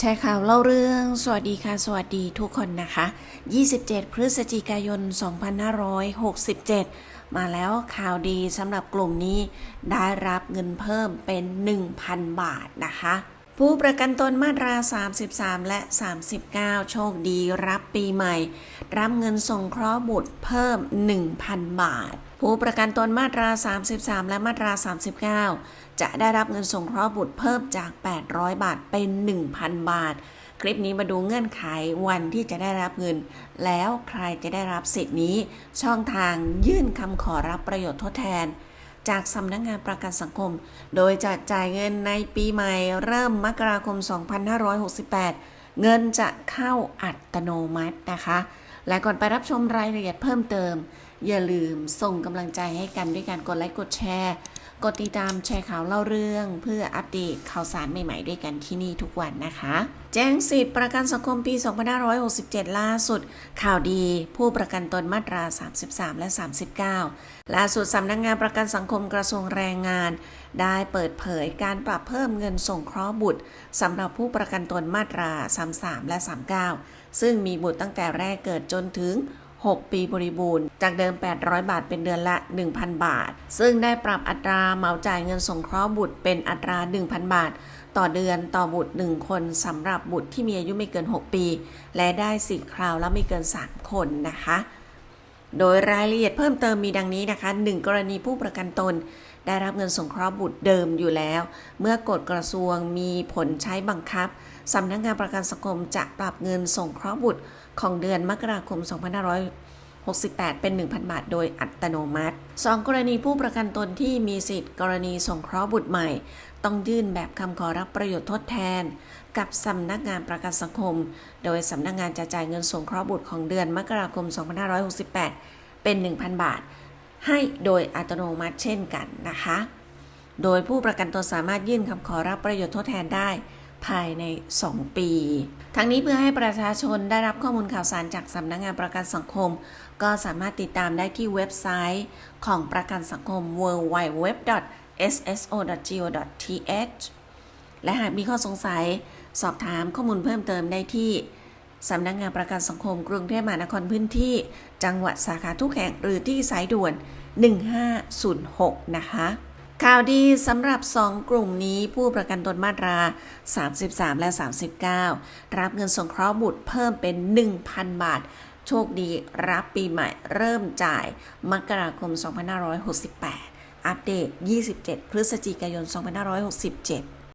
แชร์ข่าวเล่าเรื่อง สวัสดีค่ะ สวัสดีทุกคนนะคะ 27 พฤศจิกายน 2567 มาแล้วข่าวดีสำหรับกลุ่มนี้ได้รับเงินเพิ่มเป็น 1,000 บาทนะคะ ผู้ประกันตนมาตรา 33 และ 39 โชคดีรับปีใหม่ รับเงินส่งเคราะห์บุตรเพิ่ม 1,000 บาท ผู้ประกันตนมาตรา 33 และมาตรา 39 จะได้รับเงินส่งเคราะห์บุตรเพิ่มจาก 800 บาทเป็น 1,000 บาท คลิปนี้มาดูเงื่อนไขวันที่จะได้รับเงิน แล้วใครจะได้รับสิทธินี้ ช่องทางยื่นคำขอรับประโยชน์ทดแทน จากสำนักงงานประกันสังคม โดยจะจ่ายเงินในปีใหม่เริ่มมกราคม 2568 เงินจะเข้าอัตโนมัตินะคะ และก่อนไปรับชมรายละเอียดเพิ่มเติม อย่าลืมส่งกำลังใจให้กันด้วยการกดไลค์กดแชร์ กดติดตามแชร์ข่าวเล่าเรื่อง เพื่ออัปเดตข่าวสารใหม่ๆด้วยกันที่นี่ทุกวันนะคะ แจ้งสิทธิประกันสังคมปี 2567 ล่าสุด ข่าวดีผู้ประกันตนมาตรา 33 และ 39 ล่าสุดสำนักงงานประกันสังคมกระทรวงแรงงาน ได้เปิดเผยการปรับเพิ่มเงินส่งเคราะห์บุตรสำหรับผู้ประกันตนมาตรา 33 และ 39 ซึ่งมีบุตรตั้งแต่แรกเกิดจนถึง 6 ปีบริบูรณ์ จากเดิม 800 บาทเป็นเดือนละ 1,000 บาท ซึ่งได้ปรับอัตราเหมาจ่ายเงินสงเคราะห์บุตรเป็นอัตรา 1,000 บาท ต่อเดือนต่อบุตร 1 คนสำหรับบุตรที่มีอายุไม่เกิน 6 ปี และได้สิทธิ์คราวละไม่เกิน 3 คนนะคะ โดยรายละเอียดเพิ่มเติมมีดังนี้นะคะ 1 กรณีผู้ประกันตน ได้รับเงินสงเคราะห์บุตรเดิมอยู่แล้ว เมื่อกฎกระทรวงมีผลใช้บังคับสำนักงานประกันสังคมจะปรับเงินสงเคราะห์บุตรของเดือนมกราคม 25 68 เป็น 1,000 บาท โดยอัตโนมัติ 2 กรณีผู้ประกันตนที่มีสิทธิ์ กรณีสงเคราะห์บุตรใหม่ ต้องยื่นแบบคำขอรับประโยชน์ทดแทน กับสำนักงานประกันสังคม โดยสำนักงานจะจ่ายเงินสงเคราะห์บุตรของเดือนมกราคม 2568 เป็น 1,000 บาท ให้โดยอัตโนมัติเช่นกันนะคะ โดยผู้ประกันตนสามารถยื่นคำขอรับประโยชน์ทดแทนได้ ภายใน 2 ปี ทั้งนี้เพื่อให้ประชาชนได้รับข้อมูลข่าวสารจากสำนักงงานประกันสังคม ก็สามารถติดตามได้ที่เว็บไซต์ของประกันสังคม www.sso.go.th และหากมีข้อสงสัยสอบถามข้อมูลเพิ่มเติมได้ที่สำนักงงานประกันสังคมกรุงเทพมหานครพื้นที่ จังหวัดสาขาทุกแห่งหรือที่สายด่วน 1506 นะคะ ข่าวดีสำหรับ 2 กลุ่มนี้ผู้ประกันตนมาตรา 33 และ 39 รับเงินสงเคราะห์บุตรเพิ่มเป็น 1,000 บาท โชคดีรับปีใหม่เริ่มจ่าย มกราคม 2568 อัปเดต 27 พฤศจิกายน 2567